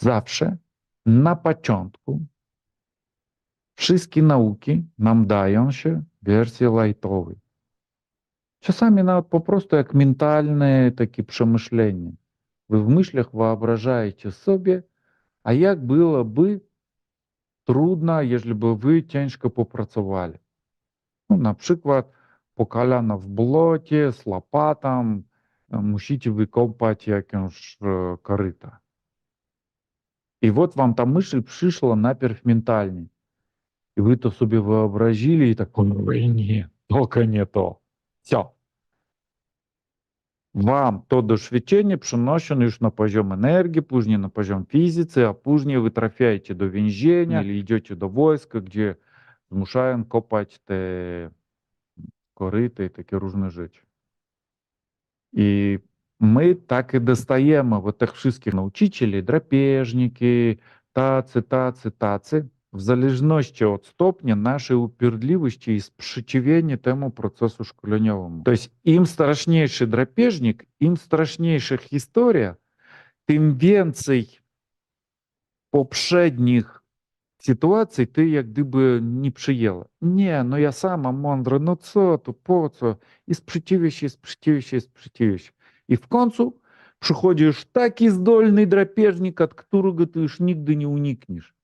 zawsze na początku wszystkie nauki nam dają się wersji lajtowej. Czasami nawet po prostu jak mentalne takie przemyślenie. Wy w myślach wyobrażacie sobie, a jak byłoby trudno, jeżeli by wy ciężko popracowali. No, na przykład po kolana w błocie, z łopatą, musicie wykopać jakąś koryta. И вот вам там мысль пришла на ментальні. и вы то себе вообразили и так, ой, ні, «Ну, тільки не то. Все. Вам то дошвечение приношено лишь на пожем энергии, позже на пожем физики, а позже вы трофяете до винжения или идете до войска, где змушаем копать те корыты и такие ружные жечь. И ми так і достаємо от тих всіх научителів, драпежники, таці, таці, таці. В залежності від ступня нашої упердливості і спшичевення тому процесу шкульоньовому. Тобто, їм страшніший драпежник, їм страшніша історія, тим венцей попередніх ситуацій ти як диби не приїла. Ні, ну я сама мандра, ну це, то по це, і спшитівіще, і спшитівіще, і спшитівіще. І в концу, przychodzisz taki zdolny drapieżnik, od którego ty już nigdy nie unikniesz.